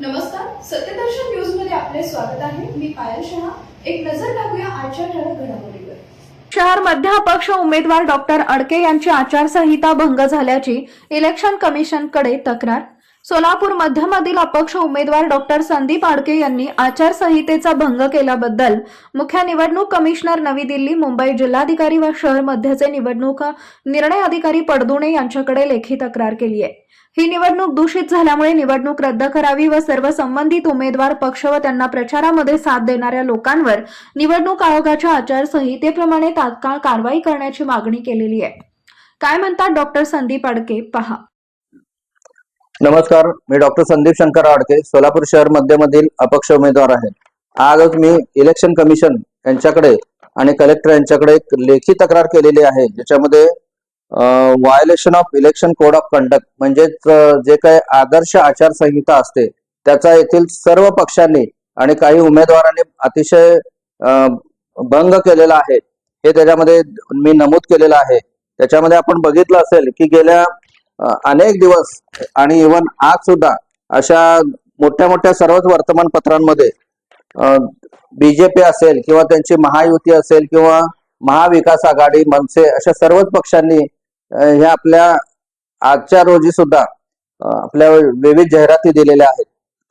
नमस्कार सत्यदर्शन न्यूजमध्ये आपले स्वागत आहे. मी पायल शहा. एक नजर टाकूया आजच्या ठळक घडामोडीवर. शहर मध्य अपक्ष उमेदवार डॉक्टर अडके यांची आचारसंहिता भंग झाल्याची इलेक्शन कमिशनकडे तक्रार सोलापूर मध्यमधील अपक्ष उमेदवार डॉक्टर संदीप आडके यांनी आचारसंहितेचा भंग केल्याबद्दल मुख्य निवडणूक कमिशनर नवी दिल्ली मुंबई जिल्हाधिकारी व शहर मध्यचे निवडणूक निर्णय अधिकारी पडदुणे यांच्याकडे लेखी तक्रार केली आहे. ही निवडणूक दूषित झाल्यामुळे निवडणूक रद्द करावी व सर्व संबंधित उमेदवार पक्ष व त्यांना प्रचारामध्ये साथ देणाऱ्या लोकांवर निवडणूक आयोगाच्या आचारसंहितेप्रमाणे तात्काळ कारवाई करण्याची मागणी केलेली आहे. काय म्हणतात डॉक्टर संदीप अडके पहा. नमस्कार मी डॉक्टर संदीप शंकर आडके सोलापूर शहर मध्यमधील अपक्ष उमेदवार आहे. आजच मी इलेक्शन कमिशन यांच्याकडे आणि कलेक्टर यांच्याकडे एक लेखी तक्रार केलेली आहे ज्याच्यामध्ये violation of election code of conduct म्हणजेच जे काही आदर्श आचारसंहिता असते त्याचा येथील सर्व पक्षांनी आणि काही उमेदवारांनी अतिशय भंग केलेला आहे. हे त्याच्यामध्ये मी नमूद केलेलं आहे. त्याच्यामध्ये आपण बघितलं असेल की गेल्या अनेक दिवस आणि इव्हन आज सुद्धा अशा मोठ्या मोठ्या सर्वच वर्तमानपत्रांमध्ये बीजेपी असेल किंवा त्यांची महायुती असेल किंवा महाविकास आघाडी मनसे अशा सर्वच पक्षांनी ह्या आपल्या आजच्या रोजी सुद्धा आपल्या विविध जाहिराती दिलेल्या आहेत.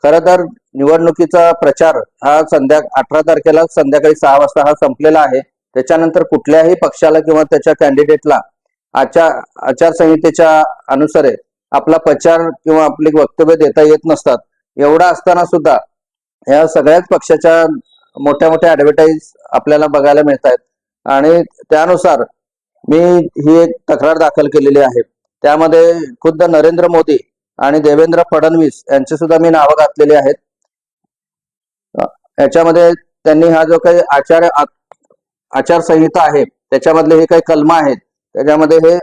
खर तर निवडणुकीचा प्रचार हा संध्या अठरा तारखेला संध्याकाळी सहा वाजता हा संपलेला आहे. त्याच्यानंतर कुठल्याही पक्षाला किंवा त्याच्या कॅन्डिडेटला आचार आचारसंहितेच्या अनुसारे आपला प्रचार किंवा आपले वक्तव्य देता येत नसतात. एवढा असताना सुद्धा या सगळ्याच पक्षाच्या मोठ्या मोठ्या ऍडव्हर्टाईज आपल्याला बघायला मिळत आहेत आणि त्यानुसार मी ही एक तक्रार दाखल केलेली आहे. त्यामध्ये खुद्द नरेंद्र मोदी आणि देवेंद्र फडणवीस यांची सुद्धा मी नावं घातलेली आहेत. याच्यामध्ये त्यांनी हा जो काही आचार आचारसंहिता आहे त्याच्यामधले हे काही कलम आहेत त्याच्यामध्ये हे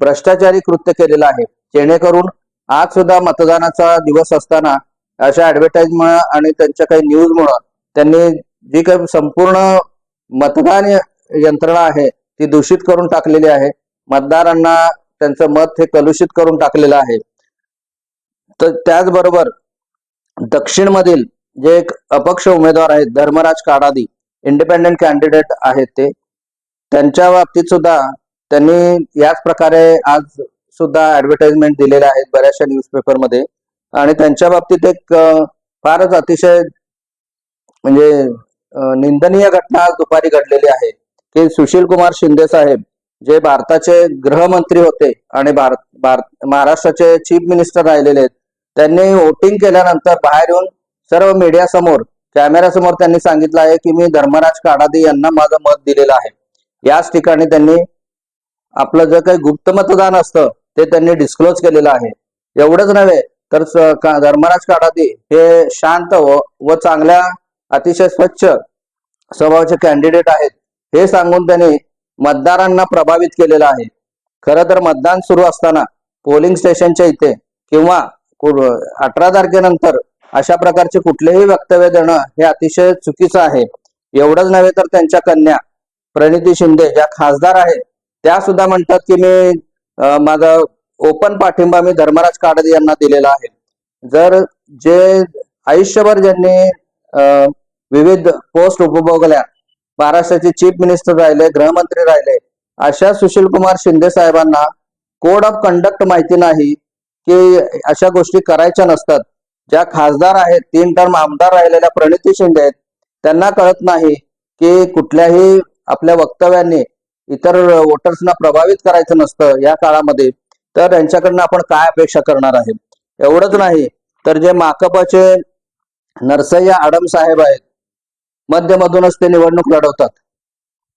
भ्रष्टाचारी कृत्य केलेलं आहे. जेणेकरून आज सुद्धा मतदानाचा दिवस असताना अशा ऍडव्हर्टाईजमुळे आणि त्यांच्या काही न्यूजमुळं त्यांनी जी काही संपूर्ण मतदान यंत्रणा आहे ती दूषित करून टाकलेली आहे. मतदारांना त्यांचं मत हे कलुषित करून टाकलेलं आहे. तर त्याचबरोबर दक्षिणमधील जे एक अपक्ष उमेदवार आहेत धर्मराज काडादी इंडिपेंडेंट कॅन्डिडेट आहेत ते त्यांच्या बाबतीत सुद्धा त्यांनी याच प्रकारे आज सुद्धा ऍडव्हर्टाइजमेंट दिलेल्या आहेत बऱ्याचशा न्यूजपेपरमध्ये आणि त्यांच्या बाबतीत एक फारच अतिशय म्हणजे निंदनीय घटना आज दुपारी घडलेली आहे. की सुशील कुमार शिंदे साहेब जे भारताचे गृहमंत्री होते आणि भारत भारत महाराष्ट्राचे चीफ मिनिस्टर राहिलेले आहेत त्यांनी वोटिंग केल्यानंतर बाहेर येऊन सर्व मीडिया समोर कॅमेरा समोर त्यांनी सांगितलं आहे की मी धर्मराज काडादी यांना माझं मत दिलेलं आहे. याच ठिकाणी त्यांनी आपलं जे काही गुप्त मतदान असतं ते त्यांनी डिस्क्लोज केलेलं आहे. एवढंच नव्हे तर धर्मराज काडादी हे शांत व व चांगल्या अतिशय स्वच्छ स्वभावाचे कॅन्डिडेट आहेत. हे सांगून त्यांनी मतदारांना प्रभावित केलेलं आहे. खरं तर मतदान सुरू असताना पोलिंग स्टेशनच्या इथे किंवा अठरा तारखेनंतर अशा प्रकारचे कुठलेही वक्तव्य देणं हे अतिशय चुकीचं आहे. एवढंच नव्हे तर त्यांच्या कन्या प्रणिती शिंदे ज्या खासदार आहेत त्या सुद्धा म्हणतात की मी माझा ओपन पाठिंबा मी धर्मराज काडदे यांना दिलेला आहे. जर जे आयुष्यभर ज्यांनी विविध पोस्ट उपभोगल्या महाराष्ट्राचे चीफ मिनिस्टर राहिले गृहमंत्री राहिले अशा सुशील कुमार शिंदे साहेबांना कोड ऑफ कंडक्ट माहिती नाही की अशा गोष्टी करायच्या नसतात. ज्या खासदार आहेत तीन टर्म आमदार राहिलेल्या प्रणिती शिंदे आहेत त्यांना कळत नाही की कुठल्याही आपल्या वक्तव्यांनी इतर वोटर्सना प्रभावित करायचं नसतं या काळामध्ये तर त्यांच्याकडनं आपण काय अपेक्षा करणार आहे? एवढंच नाही तर जे माकपाचे नरसय्या आडम साहेब आहेत मध्यमधूनच ते निवडणूक लढवतात.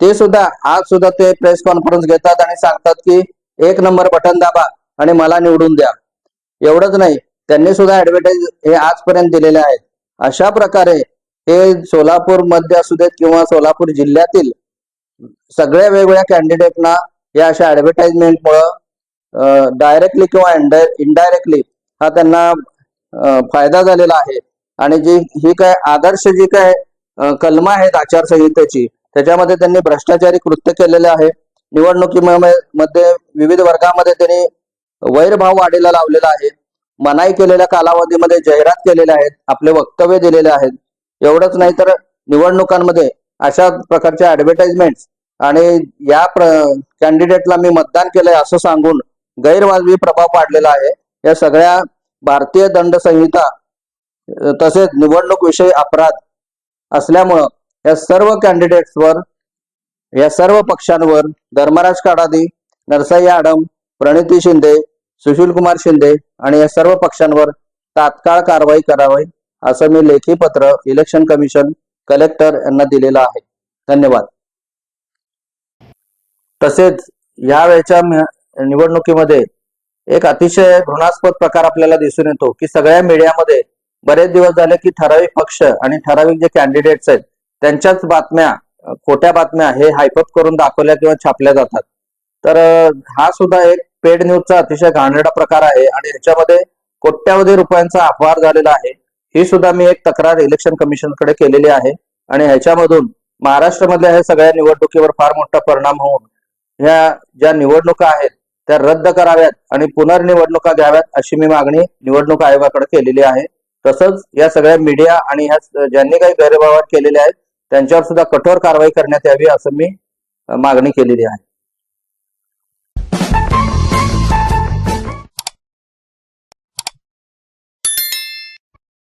ते सुद्धा आज सुद्धा ते प्रेस कॉन्फरन्स घेतात आणि सांगतात की एक नंबर बटन दाबा आणि मला निवडून द्या. एवढंच नाही त्यांनी सुद्धा ऍडव्हर्टाईज हे आजपर्यंत दिलेले आहेत. अशा प्रकारे हे सोलापूरमध्ये असू देत किंवा सोलापूर जिल्ह्यातील सगळ्या वेगवेगळ्या कॅन्डिडेटना या अशा ऍडव्हर्टाइजमेंटमुळं डायरेक्टली किंवा इनडायरेक्टली हा त्यांना फायदा झालेला आहे. आणि जी ही काय आदर्श जी काय कलमा कलम आहेत आचारसंहितेची त्याच्यामध्ये त्यांनी भ्रष्टाचारी कृत्य केलेले आहे. निवडणुकीमध्ये विविध वर्गामध्ये त्यांनी वैरभाव वाढीला लावलेला आहे. मनाई केलेल्या कालावधीमध्ये जाहिरात केलेल्या आहेत. आपले वक्तव्य दिलेले आहेत. एवढंच नाही तर निवडणुकांमध्ये अशा प्रकारच्या ऍडव्हर्टाइजमेंट आणि या कॅन्डिडेटला मी मतदान केलंय असं सांगून गैरवाजवी प्रभाव पाडलेला आहे. या सगळ्या भारतीय दंड संहिता तसेच निवडणूक विषयी अपराध असल्यामुळं या सर्व कॅन्डिडेट्सवर या सर्व पक्षांवर धर्मराज काडादी नरसाई आडम प्रणिती शिंदे सुशील कुमार शिंदे आणि या सर्व पक्षांवर तात्काळ कारवाई करावी असं मी लेखी पत्र इलेक्शन कमिशन कलेक्टर यांना दिलेलं आहे. धन्यवाद. तसेच या वेळच्या निवडणुकीमध्ये एक अतिशय घृणास्पद प्रकार आपल्याला दिसून येतो की सगळ्या मीडियामध्ये बरेच दिवस झाले की ठराविक पक्ष आणि ठराविक जे कॅन्डिडेट्स आहेत त्यांच्याच बातम्या खोट्या बातम्या हे हायपअप करून दाखवल्या किंवा छापल्या जातात. तर हा सुद्धा एक पेड न्यूजचा अतिशय घाणेरडा प्रकार आहे आणि याच्यामध्ये कोट्यावधी रुपयांचा अपहार झालेला आहे. ही सुद्धा मी एक तक्रार इलेक्शन कमिशनकडे केलेली आहे आणि ह्याच्यामधून महाराष्ट्रामधल्या ह्या सगळ्या निवडणुकीवर फार मोठा परिणाम होऊन ह्या ज्या निवडणुका आहेत त्या रद्द कराव्यात आणि पुनर्निवडणुका घ्याव्यात अशी मी मागणी निवडणूक आयोगाकडे केलेली आहे. तसंच या सगळ्या मीडिया आणि ह्या ज्यांनी काही गैरव्यवहार केलेले आहेत त्यांच्यावर सुद्धा कठोर कारवाई करण्यात यावी असं मी मागणी केलेली आहे.